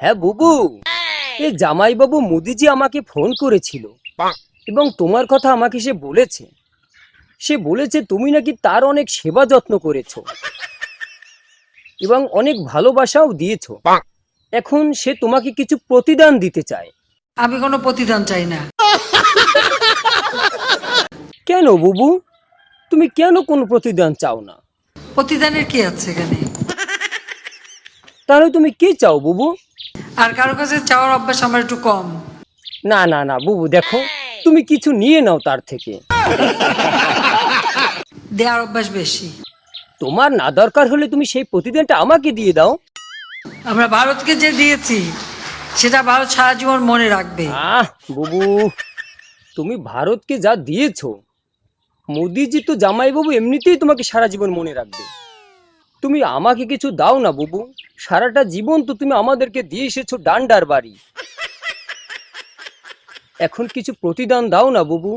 হ্যাঁ বুবু। এই জামাইবাবু মোদিজি আমাকে ফোন করেছিল এবং তোমার কথা আমাকে সে বলেছে। সে বলেছে তুমি নাকি তার অনেক সেবা যত্ন করেছ এবং অনেক ভালোবাসাও দিয়েছ। এখন সে তোমাকে কিছু প্রতিদান দিতে চায়। আমি কোনো প্রতিদান চাই না। কেন বুবু? তুমি কেন কোনো প্রতিদান চাও না? প্রতিদানের কি আছে এখানে? তাহলে তুমি কি চাও বুবু? আর কারও কাছে চাওয়ার অভ্যাস আমার একটু কম। না না না বুবু দেখো তুমি কিছু নিয়ে নাও তার থেকে। দেওয়ার অভ্যাস বেশি। তোমার না দরকার হলে তুমি সেই প্রতিদিনটা আমাকে দিয়ে দাও। আমরা ভারতকে যে দিয়েছি সেটা ভারত সারা জীবন মনে রাখবে। আহ বুবু তুমি ভারতকে যা দিয়েছ মোদিজি তো জামাইবাবু এমনিতেই তোমাকে সারা জীবন মনে রাখবে। তুমি আমাকে কিছু দাও না, বুবু। সারাটা জীবন তো তুমি আমাদেরকে দিয়ে এসেছ ডান্ডার বাড়ি। এখন কিছু প্রতিদান দাও না, বুবু।